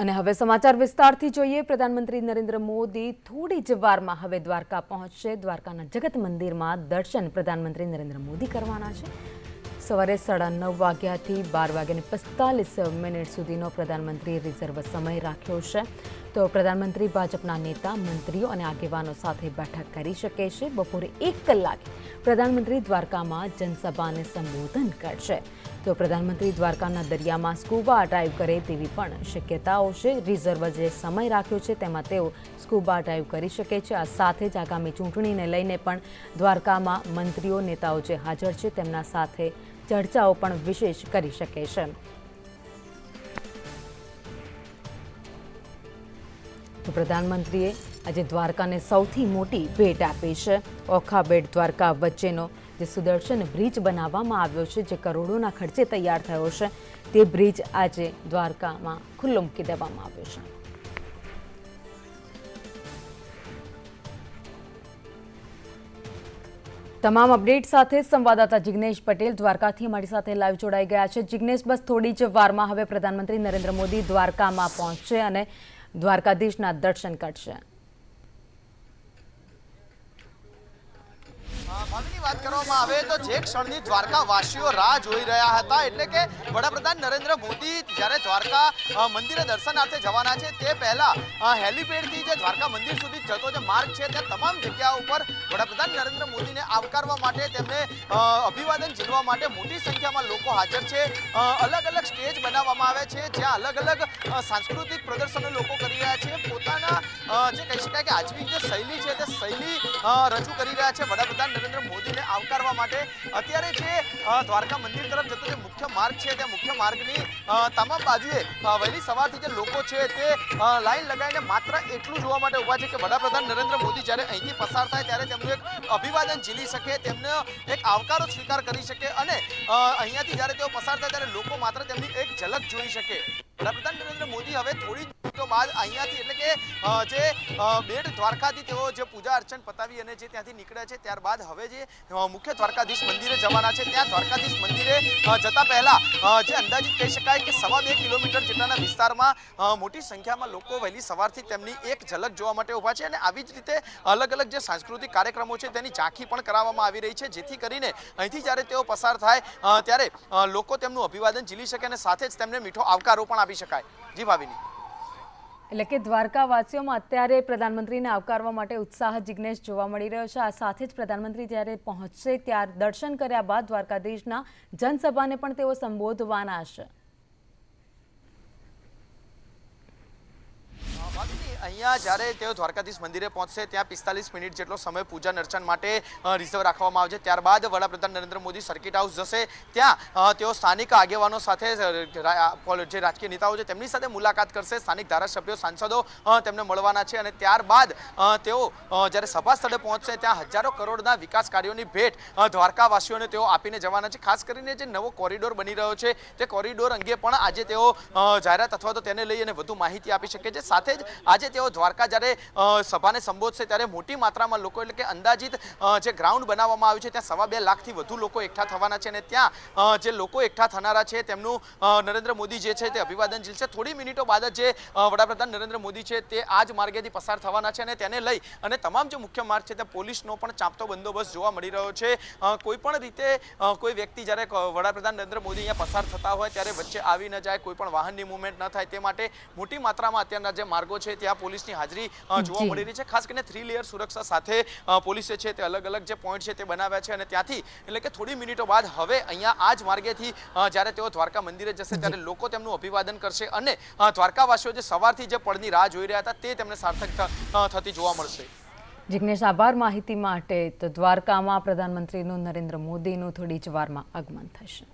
અને હવે સમાચાર વિસ્તારથી જોઈએ, પ્રધાનમંત્રી નરેન્દ્ર મોદી થોડી જ વારમાં હવે દ્વારકા પહોંચશે. દ્વારકાના જગત મંદિરમાં દર્શન પ્રધાનમંત્રી નરેન્દ્ર મોદી કરવાના છે. સવારે સાડા નવ વાગ્યાથી બાર વાગ્યાને પિસ્તાલીસ મિનિટ સુધીનો પ્રધાનમંત્રીએ રિઝર્વ સમય રાખ્યો છે. તો પ્રધાનમંત્રી ભાજપના નેતા, મંત્રીઓ અને આગેવાનો સાથે બેઠક કરી શકે છે. બપોરે એક કલાકે પ્રધાનમંત્રી દ્વારકામાં જનસભાને સંબોધન કરશે. તો પ્રધાનમંત્રી દ્વારકાના દરિયામાં સ્કૂબા ડાઇવ કરે તેવી પણ શક્યતાઓ છે. રિઝર્વ જે સમય રાખ્યો છે તેમાં તેઓ સ્કૂબા ડાઇવ કરી શકે છે. આ સાથે જ આગામી ચૂંટણીને લઈને પણ દ્વારકામાં મંત્રીઓ, નેતાઓ જે હાજર છે તેમના સાથે ચર્ચાઓ પણ વિશેષ કરી શકે છે. તો પ્રધાનમંત્રીએ આજે દ્વારકાને સૌથી મોટી ભેટ આપી છે. ઓખા બેટ દ્વારકા વચ્ચેનો જે સુદર્શન બ્રિજ બનાવવામાં આવ્યો છે, જે કરોડોના ખર્ચે તૈયાર થયો છે, તે બ્રિજ આજે દ્વારકામાં ખુલ્લો મૂકી દેવામાં આવ્યો છે. તમામ અપડેટ સાથે સંવાદદાતા જિગ્નેશ પટેલ દ્વારકાથી અમારી સાથે લાઈવ જોડાઈ ગયા છે. જિગ્નેશ, બસ થોડી જ વારમાં હવે પ્રધાનમંત્રી નરેન્દ્ર મોદી દ્વારકામાં પહોંચશે અને દ્વારકાધીશના દર્શન કરશે. ભાવિની વાત કરવામાં આવે તો જે ક્ષણની દ્વારકા વાસીઓ રાહ જોઈ રહ્યા હતા, એટલે કે વડાપ્રધાન નરેન્દ્ર મોદી જ્યારે દ્વારકા મંદિરે દર્શનાર્થે જવાના છે, તે પહેલા હેલિપેડથી જે દ્વારકા મંદિર સુધી જતો જે માર્ગ છે તે તમામ જગ્યા ઉપર વડાપ્રધાન નરેન્દ્ર મોદીને આવકારવા માટે તેમને અભિવાદન ઝીલવા માટે મોટી સંખ્યામાં લોકો હાજર છે. અલગ અલગ સ્ટેજ બનાવવામાં આવે છે, જ્યાં અલગ અલગ સાંસ્કૃતિક પ્રદર્શનો લોકો કરી રહ્યા છે. પોતાના જે કહી શકાય કે આજની જે શૈલી છે, તે શૈલી રજૂ કરી રહ્યા છે વડાપ્રધાન નરેન્દ્ર મોદીને આવકારવા માટે. અત્યારે જે દ્વારકા મંદિર તરફ જતો જે મુખ્ય માર્ગ છે, તે મુખ્ય માર્ગની તમામ બાજુએ વહેલી સવારથી જે લોકો છે, તે લાઈન લગાવીને માત્ર એટલું જોવા માટે ઊભા છે કે વડાપ્રધાન નરેન્દ્ર મોદી જ્યારે અહીંથી પસાર થાય ત્યારે તેમનું એક અભિવાદન ઝીલી શકે, તેમનો એક આવકારો સ્વીકાર કરી શકે અને અહીંયાથી જ્યારે તેઓ પસાર થાય ત્યારે લોકો માત્ર તેમની એક ઝલક જોઈ શકે. વડાપ્રધાન નરેન્દ્ર મોદી હવે થોડી મિનિટો બાદ અહીંયાથી એટલે કે જે બેટ દ્વારકાથી તેઓ જે પૂજા અર્ચન પતાવી અને જે ત્યાંથી નીકળે છે, ત્યારબાદ હવે જે મુખ્ય દ્વારકાધીશ મંદિરે જવાના છે, ત્યાં દ્વારકાધીશ મંદિરે જતા પહેલા જે અંદાજિત કહી શકાય કે સવા બે કિલોમીટર જેટલાના વિસ્તારમાં મોટી સંખ્યામાં લોકો વહેલી સવારથી તેમની એક ઝલક જોવા માટે ઊભા છે અને આવી જ રીતે અલગ અલગ જે સાંસ્કૃતિક કાર્યક્રમો છે, તેની ઝાંખી પણ કરાવવામાં આવી રહી છે. જેથી કરીને અહીંથી જ્યારે તેઓ પસાર થાય ત્યારે લોકો તેમનું અભિવાદન ઝીલી શકે અને સાથે જ તેમને મીઠો આવકારો પણ આપી શકાય. જી ભાવિની. એટલે કે દ્વારકાવાસીઓમાં અત્યારે પ્રધાનમંત્રીને આવકારવા માટે ઉત્સાહ જિગ્નેશ જોવા મળી રહ્યો છે. આ સાથે જ પ્રધાનમંત્રી જ્યારે પહોંચશે ત્યાર દર્શન કર્યા બાદ દ્વારકાધીશના જનસભાને પણ તેઓ સંબોધવાના છે ભાવિની, અહીંયા જ્યારે તેઓ દ્વારકાધીશ મંદિરે પહોંચશે, ત્યાં પિસ્તાલીસ મિનિટ જેટલો સમય પૂજા અર્ચન માટે રિઝર્વ રાખવામાં આવશે. ત્યારબાદ વડાપ્રધાન નરેન્દ્ર મોદી સર્કિટ હાઉસ જશે. ત્યાં તેઓ સ્થાનિક આગેવાનો સાથે જે રાજકીય નેતાઓ છે, તેમની સાથે મુલાકાત કરશે. સ્થાનિક ધારાસભ્યો, સાંસદો તેમને મળવાના છે અને ત્યારબાદ તેઓ જ્યારે સભા સ્થળે પહોંચશે, ત્યાં હજારો કરોડના વિકાસ કાર્યોની ભેટ દ્વારકાવાસીઓને તેઓ આપીને જવાના છે. ખાસ કરીને જે નવો કોરિડોર બની રહ્યો છે, તે કોરિડોર અંગે પણ આજે તેઓ જાહેરાત અથવા તો તેને લઈ અને વધુ માહિતી આપી શકે છે. સાથે જ આજે તેઓ દ્વારકા જ્યારે સભાને સંબોધશે ત્યારે મોટી માત્રામાં લોકો એટલે કે અંદાજિત જે ગ્રાઉન્ડ બનાવવામાં આવ્યું છે, ત્યાં સવા બે લાખથી વધુ લોકો એકઠા થવાના છે અને ત્યાં જે લોકો એકઠા થનારા છે, તેમનું નરેન્દ્ર મોદી જે છે તે અભિવાદન ઝીલશે. થોડી મિનિટો બાદ જ વડાપ્રધાન નરેન્દ્ર મોદી છે તે આ જ માર્ગેથી પસાર થવાના છે અને તેને લઈ અને તમામ જે મુખ્ય માર્ગ છે ત્યાં પોલીસનો પણ ચાંપતો બંદોબસ્ત જોવા મળી રહ્યો છે. કોઈ પણ રીતે કોઈ વ્યક્તિ જ્યારે વડાપ્રધાન નરેન્દ્ર મોદી અહીંયા પસાર થતા હોય ત્યારે વચ્ચે આવી ન જાય, કોઈ પણ વાહનની મુવમેન્ટ ન થાય તે માટે મોટી માત્રામાં અત્યારના જે માર્ગો છે, ત્યાં પોલીસની હાજરી જોવા મળી રહી છે. ખાસ કરીને થ્રી લેયર સુરક્ષા સાથે પોલીસે છે તે અલગ અલગ જે પોઈન્ટ છે તે બનાવ્યા છે અને ત્યાંથી એટલે કે થોડી મિનિટો બાદ હવે અહીંયા આ જ માર્ગેથી જ્યારે તેઓ દ્વારકા મંદિરે જશે ત્યારે લોકો તેમનું અભિવાદન કરશે અને દ્વારકાવાસીઓ જે સવારથી જે પળની રાહ જોઈ રહ્યા હતા તે તેમને સાર્થક થતી જોવા મળશે. જિગ્નેશ આભાર માહિતી માટે તો દ્વારકામાં પ્રધાનમંત્રીનું નરેન્દ્ર મોદીનું થોડી જ વારમાં આગમન થશે.